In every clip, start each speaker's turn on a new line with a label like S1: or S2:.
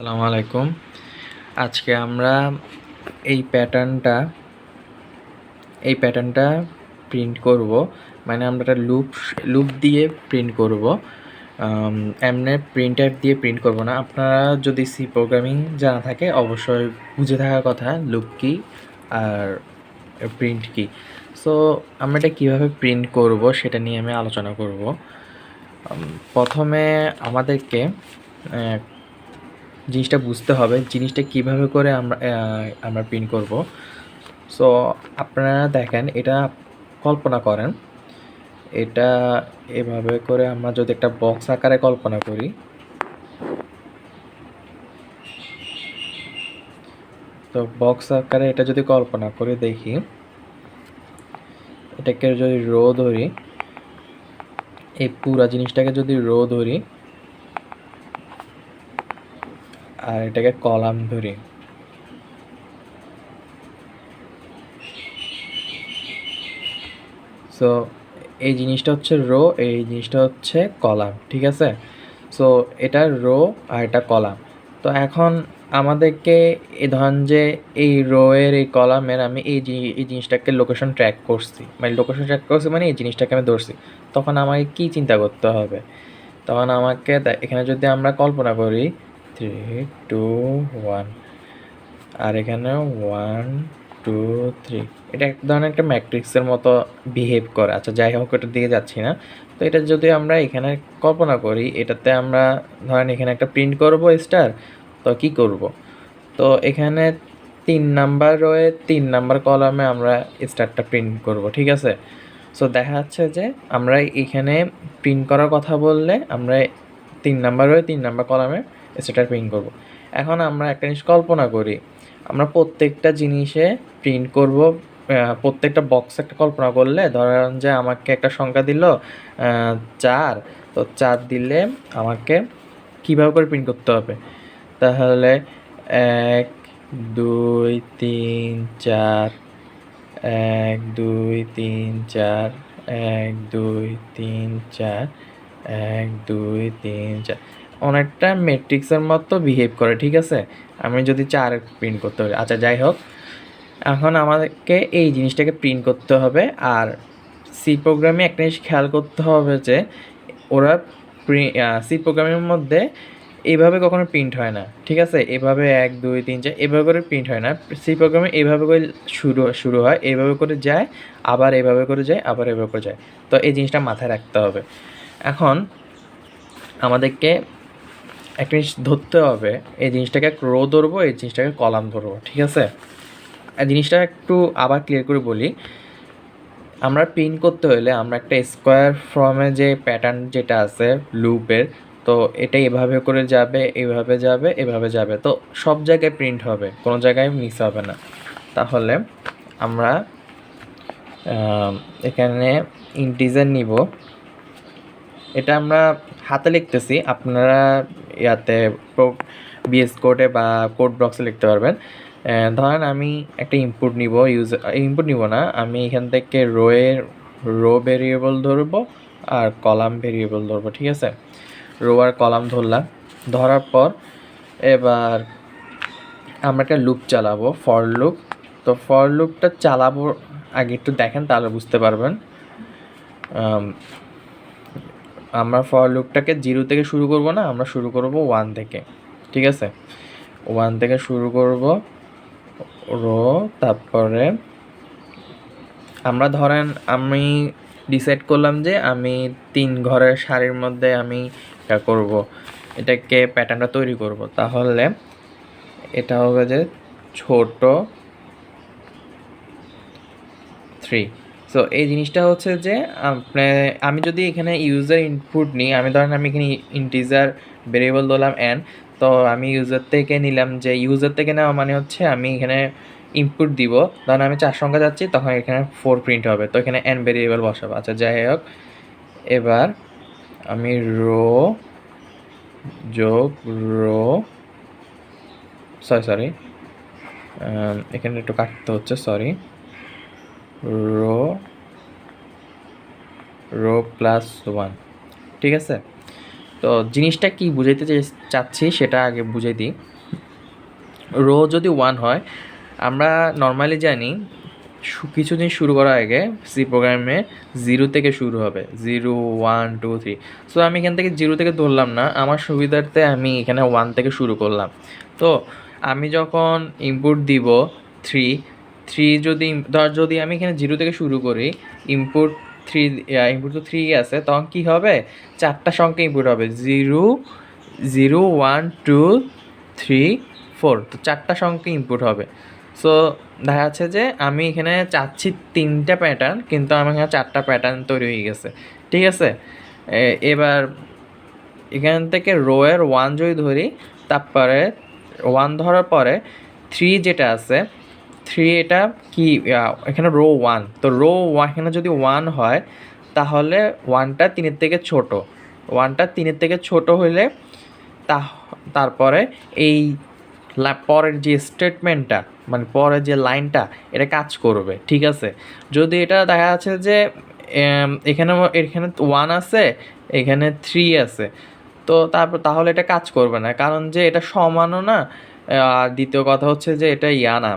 S1: আসসালামু আলাইকুম। আজকে আমরা এই প্যাটার্নটা এই প্যাটার্নটা প্রিন্ট করব। মানে আমরা একটা লুপ লুপ দিয়ে প্রিন্ট করব। এমনি প্রিন্টার দিয়ে প্রিন্ট করব না। আপনারা যদি সি প্রোগ্রামিং জানা থাকে, অবশ্যই বুঝে থাকার কথা, লুপ কি আর প্রিন্ট কি। সো, আমরা এটা কীভাবে প্রিন্ট করব সেটা নিয়ে আমি আলোচনা করব। প্রথমে আমাদেরকে জিনিসটা বুঝতে হবে, জিনিসটা কীভাবে করে আমরা আমরা প্রিন্ট করব। সো আপনারা দেখেন, এটা কল্পনা করেন, এটা এভাবে করে আমরা যদি একটা বক্স আকারে কল্পনা করি, তো বক্স আকারে এটা যদি কল্পনা করে দেখি, এটাকে যদি রো ধরি, এই পুরা জিনিসটাকে যদি রো ধরি আর এটাকে কলাম ধরি। সো এই জিনিসটা হচ্ছে রো, এই জিনিসটা হচ্ছে কলাম, ঠিক আছে? সো এটা রো আর এটা কলাম। তো এখন আমাদেরকে এ ধরেন যে এই রো এর এই কলামের আমি এই এই জিনিসটাকে লোকেশন ট্র্যাক করছি। মানে লোকেশন ট্র্যাক করছি মানে এই জিনিসটাকে আমি ধরছি। তখন আমাকে কি চিন্তা করতে হবে? তখন আমাকে এখানে যদি আমরা কল্পনা করি থ্রি টু ওয়ান আর এখানে ওয়ান টু থ্রি এটা এক ধরনের একটা ম্যাট্রিক্সের মতো বিহেভ করে। আচ্ছা যাই হোক, ওটার দিকে যাচ্ছি না। তো এটা যদি আমরা এখানে কল্পনা করি, এটাতে আমরা ধরেন এখানে একটা প্রিন্ট করব স্টার তো কি করব? তো এখানে তিন নাম্বার রয়ে, তিন নাম্বার কলামে আমরা স্টারটা প্রিন্ট করব, ঠিক আছে? সো দেখা যাচ্ছে যে আমরা এখানে প্রিন্ট করার কথা বললে আমরা তিন নাম্বার রয়ে, তিন নাম্বার কলামে স্টার প্রিন্ট করব। এখন আমরা একটা জিনিস কল্পনা করি, আমরা প্রত্যেকটা জিনিসে প্রিন্ট করব প্রত্যেকটা বক্স একটা কল্পনা করলে, ধরেন যে আমাকে একটা সংখ্যা দিল চার, তো চার দিলে আমাকে কীভাবে করে প্রিন্ট করতে হবে? তাহলে এক, দুই, তিন, চার, এক, দুই, তিন, চার, এক, দুই, তিন, চার, এক, দুই, তিন, চার। অনেকটা ম্যাট্রিক্সের মতো বিহেভ করে, ঠিক আছে? আমি যদি চার প্রিন্ট করতে পারি। আচ্ছা যাই হোক। এখন আমাদেরকে এই জিনিসটাকে প্রিন্ট করতে হবে। আর সি প্রোগ্রামে একটা জিনিস খেয়াল করতে হবে যে, ওরা সি প্রোগ্রামের মধ্যে এইভাবে কখনো প্রিন্ট হয় না, ঠিক আছে? এভাবে এক, দুই, তিন, চার, এভাবে করে প্রিন্ট হয় না। সি প্রোগ্রামে এইভাবে করে শুরু শুরু হয়, এভাবে করে যায়, আবার এভাবে করে যায়, আবার এভাবে করে যায়। তো এই জিনিসটা মাথায় রাখতে হবে। এখন আমাদেরকে একটা জিনিস ধরতে হবে, এই জিনিসটাকে রো ধরবো, এই জিনিসটাকে কলাম ধরবো, ঠিক আছে? জিনিসটা একটু আবার ক্লিয়ার করে বলি। আমরা প্রিন্ট করতে হলে আমরা একটা স্কোয়ার ফর্মে যে প্যাটার্ন যেটা আছে লুপের তো এটা এভাবে করে যাবে, এভাবে যাবে এভাবে যাবে, তো সব জায়গায় প্রিন্ট হবে, কোনো জায়গায় মিস হবে না। তাহলে আমরা এখানে ইন্টিজার নিব। এটা আমরা হাতে লিখতেছি, আপনারা ইয়াতে বিএস কোডে বা কোড বক্সে লিখতে পারবেন। ধরেন আমি একটা ইনপুট নিব ইউজ ইনপুট নিব না, আমি এখান থেকে রোয়ের রো ভেরিয়েবল ধরবো আর কলাম ভেরিয়েবল ধরবো, ঠিক আছে? রো আর কলাম ধরলাম, ধরার পর এবার আমরা একটা লুপ চালাবো ফর লুপ তো ফর লুপটা চালাবো, আগে একটু দেখেন, তাহলে বুঝতে পারবেন। আমরা ফর লুপটাকে জিরো থেকে শুরু করব না, আমরা শুরু করব ওয়ান থেকে, ঠিক আছে? ওয়ান থেকে শুরু করব রো, তারপরে আমরা ধরেন আমি ডিসাইড করলাম যে আমি তিন ঘরের শাড়ির মধ্যে আমি এটা করব, এটাকে প্যাটার্নটা তৈরি করব, তাহলে এটা হবে যে ছোট থ্রি সো এই জিনিসটা হচ্ছে যে আমি যদি এখানে ইউজার ইনপুট নিই, আমি ধরেন আমি এখানে ইন্টিজার ভেরিয়েবল দিলাম এন তো আমি ইউজার থেকে নিলাম যে ইউজার থেকে নেওয়া মানে হচ্ছে আমি এখানে ইনপুট দিব। ধরেন আমি চার সংখ্যা যাচ্ছি, তখন এখানে ফোর প্রিন্ট হবে। তো এখানে এন ভেরিয়েবল বসাবো। আচ্ছা যাই হোক। এবার আমি রো যোগ রো সরি সরি এখানে একটু কাটতে হচ্ছে sorry row row plus one. ঠিক আছে? তো জিনিসটা কি বুঝাইতে চাচ্ছি সেটা আগে বুঝাই দিই। রো যদি ওয়ান হয়, আমরা নর্মালি জানি শু- কিছুদিন শুরু করার আগে সি প্রোগ্রামে জিরো থেকে শুরু হবে। Zero, one, two, three. So আমি এখান থেকে জিরো থেকে ধরলাম না, আমার সুবিধার্থে আমি এখানে ওয়ান থেকে শুরু করলাম। তো আমি যখন ইনপুট দিব থ্রি থ্রি যদি, ধর যদি আমি এখানে জিরো থেকে শুরু করি ইনপুট থ্রি ইনপুট তো থ্রি আছে, তখন কী হবে? চারটা সংখ্যা ইনপুট হবে। Zero zero one two three four তো চারটা সংখ্যা ইনপুট হবে। সো দেখা যাচ্ছে যে আমি এখানে চাচ্ছি তিনটা প্যাটার্ন কিন্তু আমার এখানে চারটা প্যাটার্ন তৈরি হয়ে গেছে। ঠিক আছে? এবার এখান থেকে রোয়ের ওয়ান যদি ধরি, তারপরে ওয়ান ধরার পরে থ্রি যেটা আছে থ্রি এটা কি এখানে রো ওয়ান তো রো ওয়ান এখানে যদি ওয়ান হয়, তাহলে ওয়ানটা তিনের থেকে ছোট। ওয়ানটা তিনের থেকে ছোট হইলে তা তারপরে এই পরের যে স্টেটমেন্টটা মানে পরের যে লাইনটা এটা কাজ করবে, ঠিক আছে? যদি এটা দেখা যাচ্ছে যে এখানে এখানে ওয়ান আছে, এখানে থ্রি আছে, তো তারপর তাহলে এটা কাজ করবে না। কারণ যে এটা সমানও না আর দ্বিতীয় কথা হচ্ছে যে এটা ইয়া না।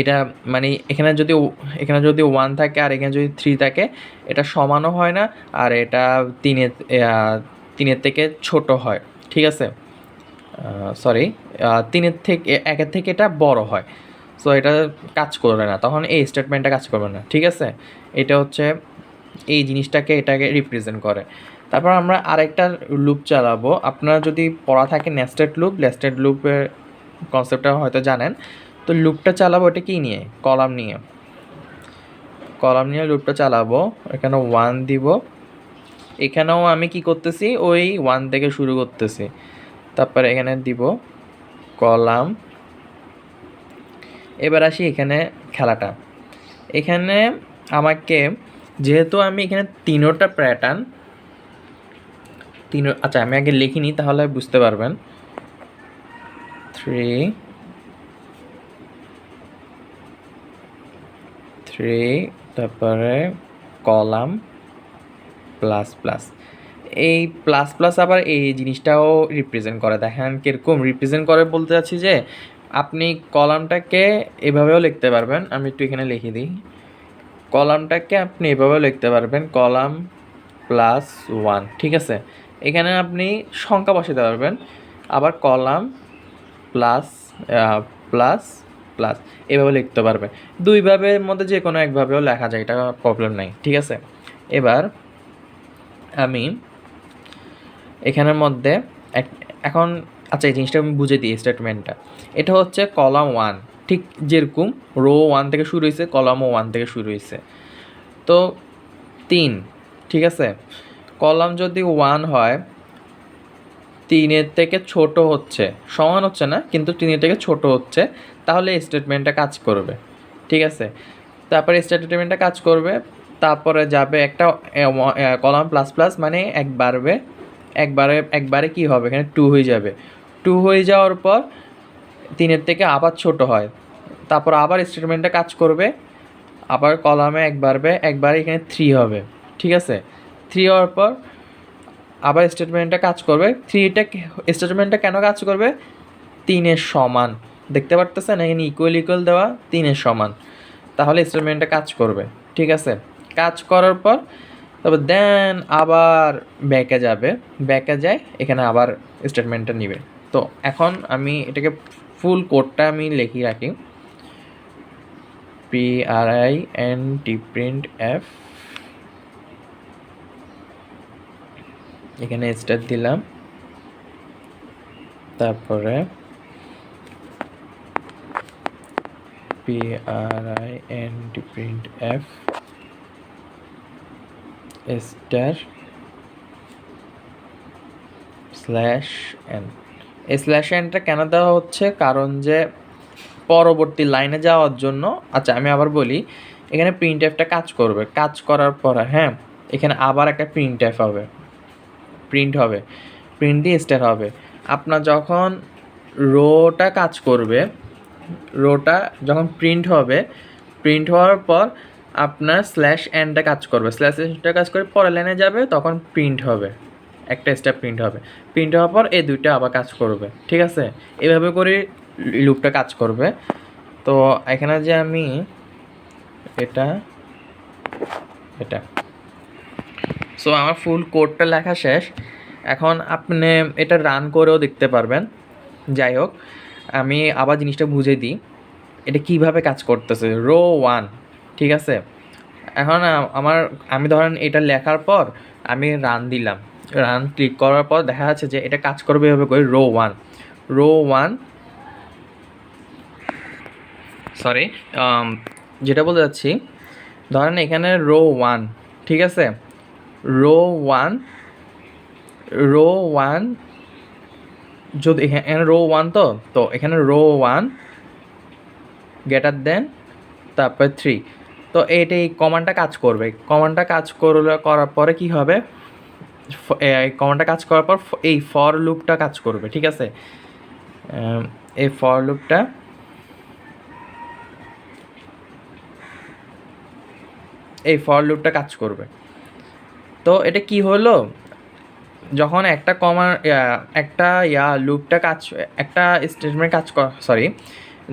S1: এটা মানে এখানে যদি এখানে যদি ওয়ান থাকে আর এখানে যদি থ্রি থাকে, এটা সমানও হয় না আর এটা তিনের তিনের থেকে ছোট হয়, ঠিক আছে? সরি তিনের থেকে, একের থেকে এটা বড় হয়। সো এটা কাজ করবে না, তখন এই স্টেটমেন্টটা কাজ করবে না, ঠিক আছে? এটা হচ্ছে এই জিনিসটাকে এটাকে রিপ্রেজেন্ট করে। তারপর আমরা আরেকটা লুপ চালাবো। আপনারা যদি পড়া থাকে নেস্টেড লুপ নেস্টেড লুপের কনসেপ্টটা হয়তো জানেন। তো লুপটা চালাবো এটা কী নিয়ে? কলাম নিয়ে। কলাম নিয়ে লুপটা চালাবো। এখানে ওয়ান দিব। এখানেও আমি কি করতেছি? ওই ওয়ান থেকে শুরু করতেছি। তারপরে এখানে দিব কলাম। এবার আসি এখানে খেলাটা। এখানে আমাকে যেহেতু আমি এখানে তিনোটা প্যাটার্ন তিন আচ্ছা আমি আগে লিখিনি, তাহলে বুঝতে পারবেন। থ্রি থ্রি তারপরে কলাম প্লাস প্লাস এই প্লাস প্লাস আবার এই জিনিসটাও রিপ্রেজেন্ট করে। দেখেন কীরকম রিপ্রেজেন্ট করে বলতে চাচ্ছি যে, আপনি কলামটাকে এভাবেও লিখতে পারবেন। আমি একটু এখানে লিখে দিই। কলামটাকে আপনি এভাবেও লিখতে পারবেন। কলাম প্লাস ওয়ান ঠিক আছে? এখানে আপনি সংখ্যা বসাতে পারবেন। আবার কলাম প্লাস প্লাস প্লাস এভাবে লিখতে পারবে। দুইভাবের মধ্যে যে কোনো একভাবেও লেখা যায়, এটা প্রবলেম নাই, ঠিক আছে? এবার আমি এখানের মধ্যে এখন আচ্ছা এই জিনিসটা আমি বুঝে দিই স্টেটমেন্টটা এটা হচ্ছে কলাম ওয়ান ঠিক যেরকম রো ওয়ান থেকে শুরু হয়েছে কলামও ওয়ান থেকে শুরু হয়েছে। তো তিন, ঠিক আছে? কলাম যদি ওয়ান হয় তিনের থেকে ছোট হচ্ছে। সমান হচ্ছে না, কিন্তু তিনের থেকে ছোট হচ্ছে। তাহলে স্টেটমেন্টটা কাজ করবে। ঠিক আছে? তারপরে স্টেটমেন্টটা কাজ করবে। তারপরে যাবে একটা কলাম প্লাস প্লাস মানে এক বাড়বে। একবারে একবারে কি হবে? এখানে টু হয়ে যাবে। টু হয়ে যাওয়ার পর তিনের থেকে আবার ছোট হয়। তারপর আবার স্টেটমেন্টটা কাজ করবে। আবার কলামে এক বাড়বে একবারে এখানে থ্রি হবে। ঠিক আছে? থ্রি হওয়ার পর আবার স্টেটমেন্টটা কাজ করবে। থ্রিটা স্টেটমেন্টটা কেন কাজ করবে? তিনের সমান। দেখতে পারতেছেন? এখানে ইকুয়াল ইকুয়াল দেওয়া তিনের সমান। তাহলে স্টেটমেন্টটা কাজ করবে। ঠিক আছে? কাজ করার পর, তবে দেন আবার ব্যাকে যাবে। ব্যাকে যায়, এখানে আবার স্টেটমেন্টটা নিবে। তো এখন আমি এটাকে ফুল কোডটা আমি লিখি রাখি। P R I N T printf এখানে স্টার দিলাম। তারপরে P R I N T printf star slash N এই স্ল্যাশ এনটা কেন দেওয়া হচ্ছে? কারণ যে পরবর্তী লাইনে যাওয়ার জন্য আচ্ছা আমি আবার বলি, এখানে প্রিন্ট এফটা কাজ করবে। কাজ করার পরে হ্যাঁ এখানে আবার একটা প্রিন্ট এফ হবে। প্রিন্ট হবে প্রিন্ট দিয়ে স্টার হবে। আপনার যখন রোটা কাজ করবে রোটা যখন প্রিন্ট হবে প্রিন্ট হওয়ার পর আপনার স্ল্যাশ এনটা কাজ করবে। স্ল্যাশ এনটা কাজ করে পরের লাইনে যাবে, তখন প্রিন্ট হবে। একটা স্টেপ প্রিন্ট হবে। প্রিন্ট হওয়ার পর এই দুইটা আবার কাজ করবে, ঠিক আছে? এভাবে করে লুপটা কাজ করবে। তো এখানে যে আমি এটা এটা। সো আমার ফুল কোডটা লেখা শেষ। এখন আপনি এটা রান করেও দেখতে পারবেন। যাই হোক, আমি আবার জিনিসটা বুঝে দিই। এটা কীভাবে কাজ করতেছে? রো ওয়ান ঠিক আছে? এখন আমার, আমি ধরেন এটা লেখার পর আমি রান দিলাম। রান ক্লিক করার পর দেখা যাচ্ছে যে এটা কাজ করবে এভাবে করে row one row one sorry যেটা বলতে যাচ্ছি, ধরেন এখানে রো ওয়ান ঠিক আছে? রো ওয়ান রো ওয়ান যদি এখানে রো ওয়ান তো? তো এখানে রো ওয়ান গেটার দেন তারপর থ্রি তো এইটা এই কমান্ডটা কাজ করবে। কমান্ডটা কাজ করলে, করার পরে কি হবে? কমান্ডটা কাজ করার পর এই ফর লুপটা কাজ করবে, ঠিক আছে? এই ফর লুপটা এই ফর লুপটা কাজ করবে। তো এটা কি হলো? যখন একটা কমা একটা, ইয়া, লুপটা কাজ, একটা স্টেটমেন্ট কাজ কর সরি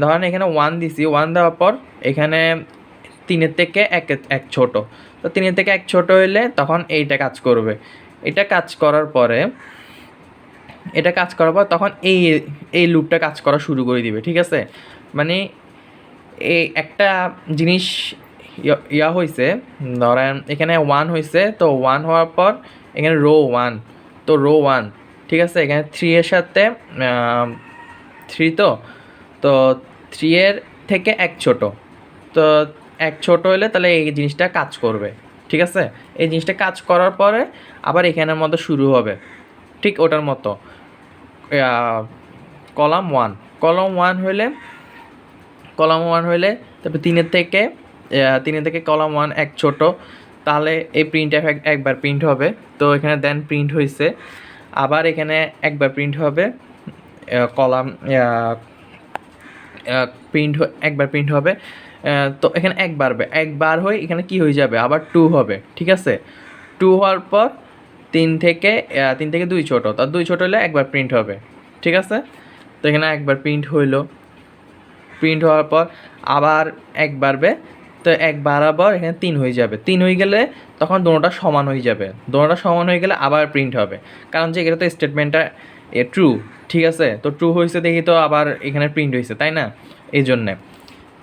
S1: ধরেন এখানে ওয়ান দিছি ওয়ান দেওয়ার পর এখানে তিনের থেকে এক এক ছোট। তো তিনের থেকে এক ছোট হইলে তখন এইটা কাজ করবে। এটা কাজ করার পরে, এটা কাজ করার পর তখন এই এই লুপটা কাজ করা শুরু করে দিবে, ঠিক আছে? মানে এই একটা জিনিস ইয়া- হয়েছে ধরেন এখানে ওয়ান হয়েছে তো ওয়ান হওয়ার পর এখানে রো ওয়ান তো রো ওয়ান ঠিক আছে? এখানে থ্রি এর সাথে থ্রি তো? তো থ্রি এর থেকে এক ছোট, তো এক ছোট হলে তাহলে এই জিনিসটা কাজ করবে, ঠিক আছে? এই জিনিসটা কাজ করার পরে আবার এখানের মতো শুরু হবে, ঠিক ওটার মতো কলাম ওয়ান কলম ওয়ান হইলে কলাম ওয়ান হইলে তারপর তিনের থেকে তিনের থেকে কলাম ওয়ান এক ছোট। তাহলে এই প্রিন্ট একবার প্রিন্ট হবে। তো এখানে দেন প্রিন্ট হয়েছে আবার এখানে একবার প্রিন্ট হবে। কলাম প্রিন্ট একবার প্রিন্ট হবে। তো এখানে একবার বে- একবার হয়ে এখানে কি হয়ে যাবে? আবার টু হবে। ঠিক আছে? টু হওয়ার পর তিন থেকে তিন থেকে দুই ছোট। তার দুই ছোট হলে একবার প্রিন্ট হবে। ঠিক আছে? তো এখানে একবার প্রিন্ট হইল। প্রিন্ট হওয়ার পর আবার এক বাড়বে তো এক বাড়াবার এখানে তিন হয়ে যাবে। তিন হয়ে গেলে তখন দোনোটা সমান হয়ে যাবে। দোনোটা সমান হয়ে গেলে আবার প্রিন্ট হবে। কারণ যে এটা তো স্টেটমেন্টটা এ ট্রু ঠিক আছে? তো ট্রু হয়েছে দেখি তো আবার এখানে প্রিন্ট হয়েছে, তাই না? এই জন্যে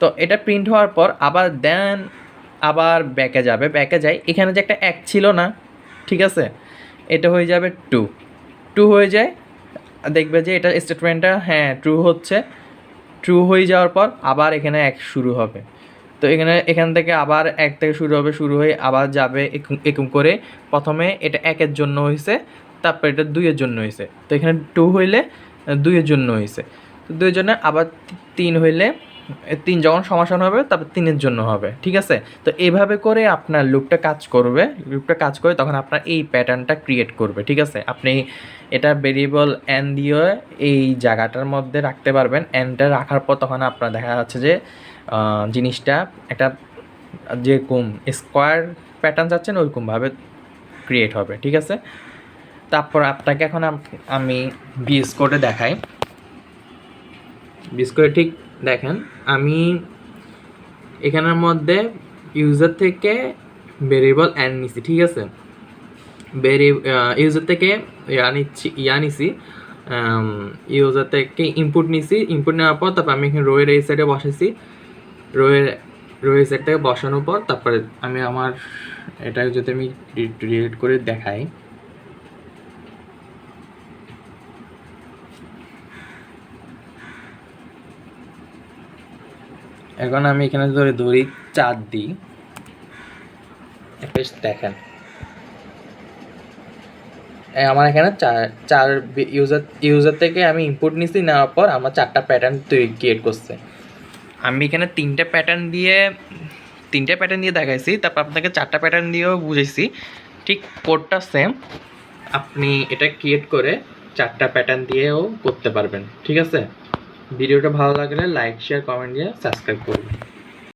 S1: তো এটা প্রিন্ট হওয়ার পর আবার দেন আবার ব্যাকে যাবে। ব্যাকে যায় এখানে যে একটা এক ছিল না, ঠিক আছে? এটা হয়ে যাবে টু টু হয়ে যায়, দেখবে যে এটা স্টেটমেন্টটা হ্যাঁ ট্রু হচ্ছে। ট্রু হয়ে যাওয়ার পর আবার এখানে এক শুরু হবে। তো এখানে, এখান থেকে আবার এক থেকে শুরু হবে, শুরু হয়ে আবার যাবে এরকম- করে। প্রথমে এটা একের জন্য হয়েছে তারপর এটা দুইয়ের জন্য হয়েছে তো এখানে টু হইলে দুইয়ের জন্য হয়েছে তো দুইয়ের জন্য আবার তিন হইলে তিন যখন সমাসান হবে, তারপর তিনের জন্য হবে, ঠিক আছে? তো এভাবে করে আপনার লুকটা কাজ করবে। লুকটা কাজ করে তখন আপনার এই প্যাটার্নটা ক্রিয়েট করবে, ঠিক আছে? আপনি এটা ভেরিয়েবল এন দিয়ে এই জায়গাটার মধ্যে রাখতে পারবেন। এনটা রাখার পর তখন আপনার দেখা যাচ্ছে যে জিনিসটা একটা যেরকম স্কোয়ার প্যাটার্ন যাচ্ছেন ওইরকমভাবে ক্রিয়েট হবে, ঠিক আছে? তারপর আপনাকে এখন আমি বিএস কোডে দেখাই। বিএস কোডে ঠিক দেখেন, আমি এখানের মধ্যে ইউজার থেকে ভেরিয়েবল অ্যান নিছি, ঠিক আছে? ভেরি ইউজার থেকে ইয়া নিচ্ছি, ইয়া নিছি ইউজার থেকে ইনপুট নিছি ইনপুট নেওয়ার পর তারপর আমি এখানে রোয়ের এই সাইডে বসেছি রোয়ের সাইড থেকে বসানোর পর তারপরে আমি আমার এটা যদি আমি ডিলিট করে দেখাই। এখন আমি এখানে ধরে ধরি চার দিই একটা দেখেন। আমার এখানে চার চার ইউজার ইউজার থেকে আমি ইনপুট নিছি, নেওয়ার পর আমার চারটা প্যাটার্ন ক্রিয়েট করছে। আমি এখানে তিনটে প্যাটার্ন দিয়ে, তিনটে প্যাটার্ন দিয়ে দেখাইছি, তারপর আপনাকে চারটা প্যাটার্ন দিয়েও বুঝেছি ঠিক কোডটা সেম আপনি এটা ক্রিয়েট করে চারটা প্যাটার্ন দিয়েও করতে পারবেন, ঠিক আছে? ভিডিওটা ভালো লাগলে লাইক শেয়ার কমেন্ট দিয়ে সাবস্ক্রাইব করবেন।